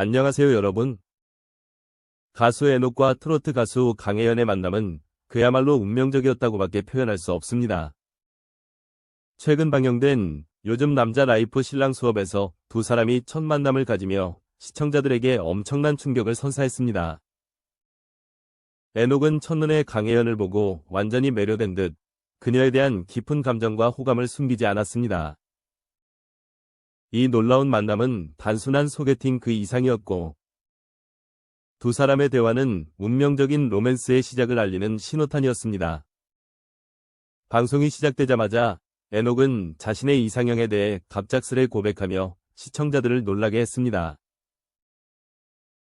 안녕하세요 여러분. 가수 에녹과 트로트 가수 강혜연의 만남은 그야말로 운명적이었다고밖에 표현할 수 없습니다. 최근 방영된 요즘 남자 라이프 신랑 수업에서 두 사람이 첫 만남을 가지며 시청자들에게 엄청난 충격을 선사했습니다. 에녹은 첫눈에 강혜연을 보고 완전히 매료된 듯 그녀에 대한 깊은 감정과 호감을 숨기지 않았습니다. 이 놀라운 만남은 단순한 소개팅 그 이상이었고 두 사람의 대화는 운명적인 로맨스의 시작을 알리는 신호탄이었습니다. 방송이 시작되자마자 에녹은 자신의 이상형에 대해 갑작스레 고백하며 시청자들을 놀라게 했습니다.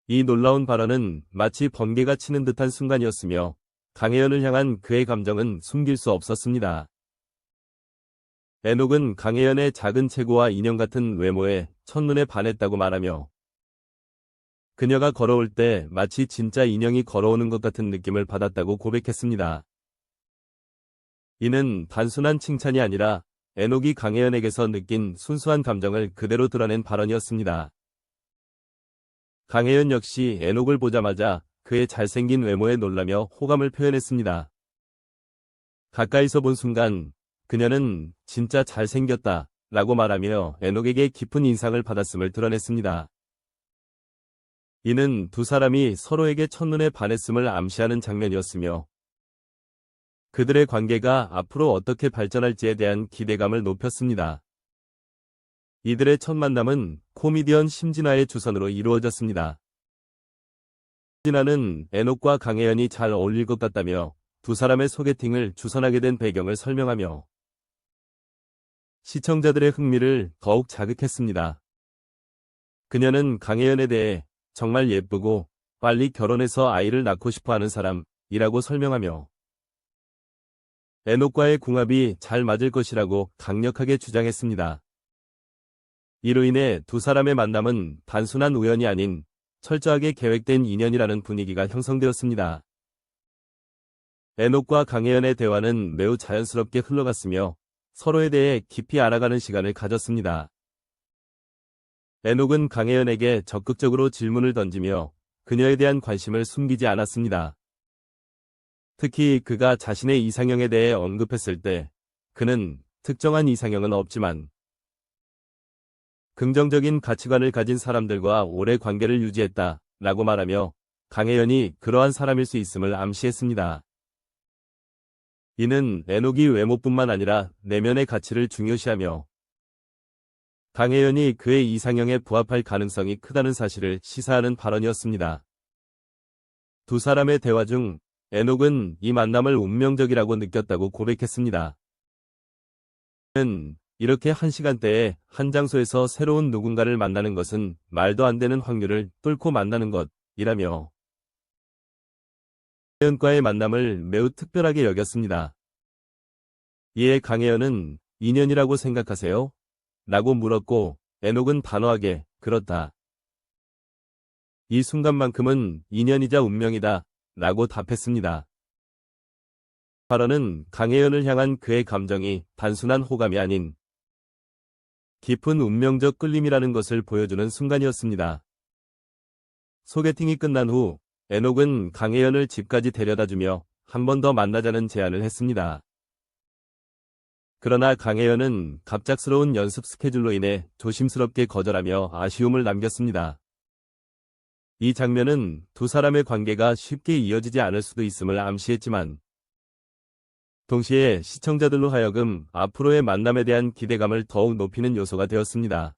이 놀라운 발언은 마치 번개가 치는 듯한 순간이었으며 강혜연을 향한 그의 감정은 숨길 수 없었습니다. 에녹은 강혜연의 작은 체구와 인형 같은 외모에 첫눈에 반했다고 말하며 그녀가 걸어올 때 마치 진짜 인형이 걸어오는 것 같은 느낌을 받았다고 고백했습니다. 이는 단순한 칭찬이 아니라 에녹이 강혜연에게서 느낀 순수한 감정을 그대로 드러낸 발언이었습니다. 강혜연 역시 에녹을 보자마자 그의 잘생긴 외모에 놀라며 호감을 표현했습니다. 가까이서 본 순간 그녀는 진짜 잘생겼다 라고 말하며 에녹에게 깊은 인상을 받았음을 드러냈습니다. 이는 두 사람이 서로에게 첫눈에 반했음을 암시하는 장면이었으며 그들의 관계가 앞으로 어떻게 발전할지에 대한 기대감을 높였습니다. 이들의 첫 만남은 코미디언 심진아의 주선으로 이루어졌습니다. 심진아는 에녹과 강혜연이 잘 어울릴 것 같다며 두 사람의 소개팅을 주선하게 된 배경을 설명하며 시청자들의 흥미를 더욱 자극했습니다. 그녀는 강혜연에 대해 정말 예쁘고 빨리 결혼해서 아이를 낳고 싶어 하는 사람이라고 설명하며 에녹과의 궁합이 잘 맞을 것이라고 강력하게 주장했습니다. 이로 인해 두 사람의 만남은 단순한 우연이 아닌 철저하게 계획된 인연이라는 분위기가 형성되었습니다. 에녹과 강혜연의 대화는 매우 자연스럽게 흘러갔으며 서로에 대해 깊이 알아가는 시간을 가졌습니다. 에녹은 강혜연에게 적극적으로 질문을 던지며 그녀에 대한 관심을 숨기지 않았습니다. 특히 그가 자신의 이상형에 대해 언급했을 때 그는 특정한 이상형은 없지만 긍정적인 가치관을 가진 사람들과 오래 관계를 유지했다 라고 말하며 강혜연이 그러한 사람일 수 있음을 암시했습니다. 이는 에녹이 외모뿐만 아니라 내면의 가치를 중요시하며 강혜연이 그의 이상형에 부합할 가능성이 크다는 사실을 시사하는 발언이었습니다. 두 사람의 대화 중 에녹은 이 만남을 운명적이라고 느꼈다고 고백했습니다. 는 이렇게 한 시간대에 한 장소에서 새로운 누군가를 만나는 것은 말도 안 되는 확률을 뚫고 만나는 것이라며 강혜연과의 만남을 매우 특별하게 여겼습니다. 이에 강혜연은 인연이라고 생각하세요? 라고 물었고 에녹은 단호하게 그렇다. 이 순간만큼은 인연이자 운명이다 라고 답했습니다. 발언은 강혜연을 향한 그의 감정이 단순한 호감이 아닌 깊은 운명적 끌림이라는 것을 보여주는 순간이었습니다. 소개팅이 끝난 후 에녹은 강혜연을 집까지 데려다주며 한 번 더 만나자는 제안을 했습니다. 그러나 강혜연은 갑작스러운 연습 스케줄로 인해 조심스럽게 거절하며 아쉬움을 남겼습니다. 이 장면은 두 사람의 관계가 쉽게 이어지지 않을 수도 있음을 암시했지만 동시에 시청자들로 하여금 앞으로의 만남에 대한 기대감을 더욱 높이는 요소가 되었습니다.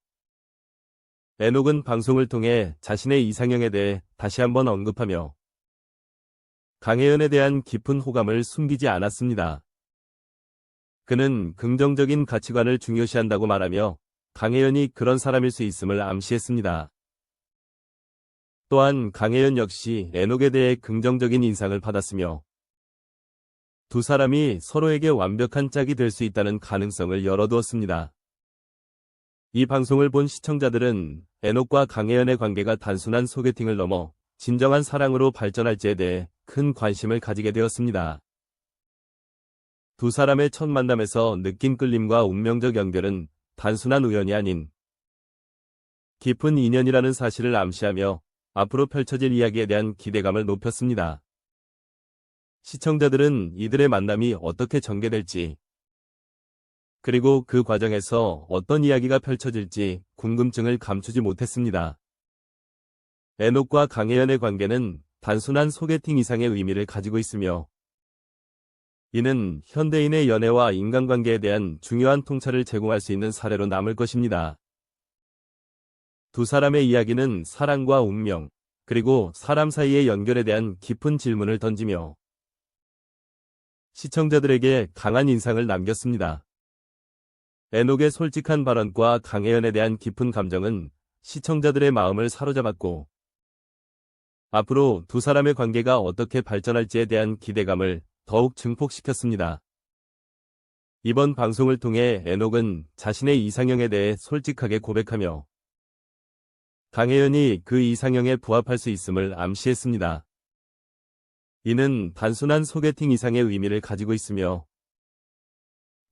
에녹은 방송을 통해 자신의 이상형에 대해 다시 한번 언급하며 강혜연에 대한 깊은 호감을 숨기지 않았습니다. 그는 긍정적인 가치관을 중요시한다고 말하며 강혜연이 그런 사람일 수 있음을 암시했습니다. 또한 강혜연 역시 에녹에 대해 긍정적인 인상을 받았으며 두 사람이 서로에게 완벽한 짝이 될 수 있다는 가능성을 열어두었습니다. 이 방송을 본 시청자들은 에녹과 강혜연의 관계가 단순한 소개팅을 넘어 진정한 사랑으로 발전할지에 대해 큰 관심을 가지게 되었습니다. 두 사람의 첫 만남에서 느낀 끌림과 운명적 연결은 단순한 우연이 아닌 깊은 인연이라는 사실을 암시하며 앞으로 펼쳐질 이야기에 대한 기대감을 높였습니다. 시청자들은 이들의 만남이 어떻게 전개될지, 그리고 그 과정에서 어떤 이야기가 펼쳐질지 궁금증을 감추지 못했습니다. 에녹과 강혜연의 관계는 단순한 소개팅 이상의 의미를 가지고 있으며 이는 현대인의 연애와 인간관계에 대한 중요한 통찰을 제공할 수 있는 사례로 남을 것입니다. 두 사람의 이야기는 사랑과 운명, 그리고 사람 사이의 연결에 대한 깊은 질문을 던지며 시청자들에게 강한 인상을 남겼습니다. 에녹의 솔직한 발언과 강혜연에 대한 깊은 감정은 시청자들의 마음을 사로잡았고 앞으로 두 사람의 관계가 어떻게 발전할지에 대한 기대감을 더욱 증폭시켰습니다. 이번 방송을 통해 에녹은 자신의 이상형에 대해 솔직하게 고백하며 강혜연이 그 이상형에 부합할 수 있음을 암시했습니다. 이는 단순한 소개팅 이상의 의미를 가지고 있으며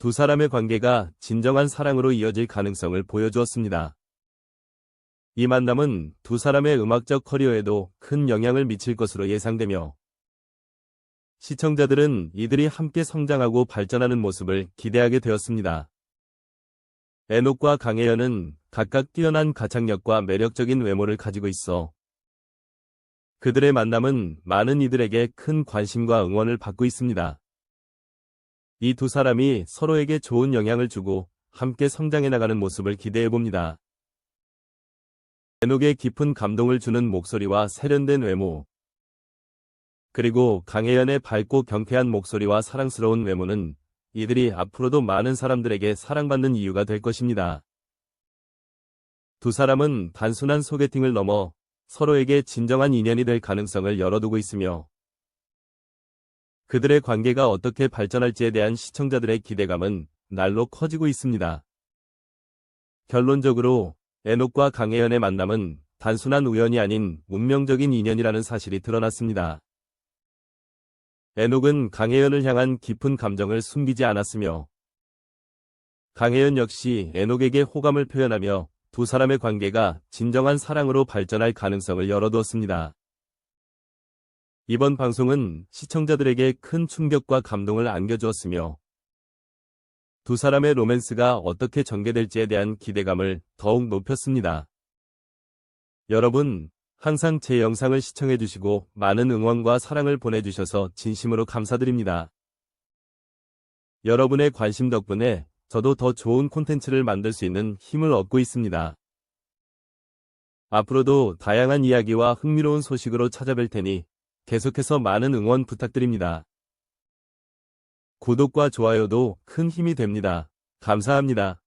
두 사람의 관계가 진정한 사랑으로 이어질 가능성을 보여주었습니다. 이 만남은 두 사람의 음악적 커리어에도 큰 영향을 미칠 것으로 예상되며 시청자들은 이들이 함께 성장하고 발전하는 모습을 기대하게 되었습니다. 에녹과 강혜연은 각각 뛰어난 가창력과 매력적인 외모를 가지고 있어 그들의 만남은 많은 이들에게 큰 관심과 응원을 받고 있습니다. 이 두 사람이 서로에게 좋은 영향을 주고 함께 성장해 나가는 모습을 기대해 봅니다. 에녹의 깊은 감동을 주는 목소리와 세련된 외모, 그리고 강혜연의 밝고 경쾌한 목소리와 사랑스러운 외모는 이들이 앞으로도 많은 사람들에게 사랑받는 이유가 될 것입니다. 두 사람은 단순한 소개팅을 넘어 서로에게 진정한 인연이 될 가능성을 열어두고 있으며 그들의 관계가 어떻게 발전할지에 대한 시청자들의 기대감은 날로 커지고 있습니다. 결론적으로 에녹과 강혜연의 만남은 단순한 우연이 아닌 운명적인 인연이라는 사실이 드러났습니다. 에녹은 강혜연을 향한 깊은 감정을 숨기지 않았으며 강혜연 역시 에녹에게 호감을 표현하며 두 사람의 관계가 진정한 사랑으로 발전할 가능성을 열어두었습니다. 이번 방송은 시청자들에게 큰 충격과 감동을 안겨주었으며 두 사람의 로맨스가 어떻게 전개될지에 대한 기대감을 더욱 높였습니다. 여러분, 항상 제 영상을 시청해주시고 많은 응원과 사랑을 보내주셔서 진심으로 감사드립니다. 여러분의 관심 덕분에 저도 더 좋은 콘텐츠를 만들 수 있는 힘을 얻고 있습니다. 앞으로도 다양한 이야기와 흥미로운 소식으로 찾아뵐 테니 계속해서 많은 응원 부탁드립니다. 구독과 좋아요도 큰 힘이 됩니다. 감사합니다.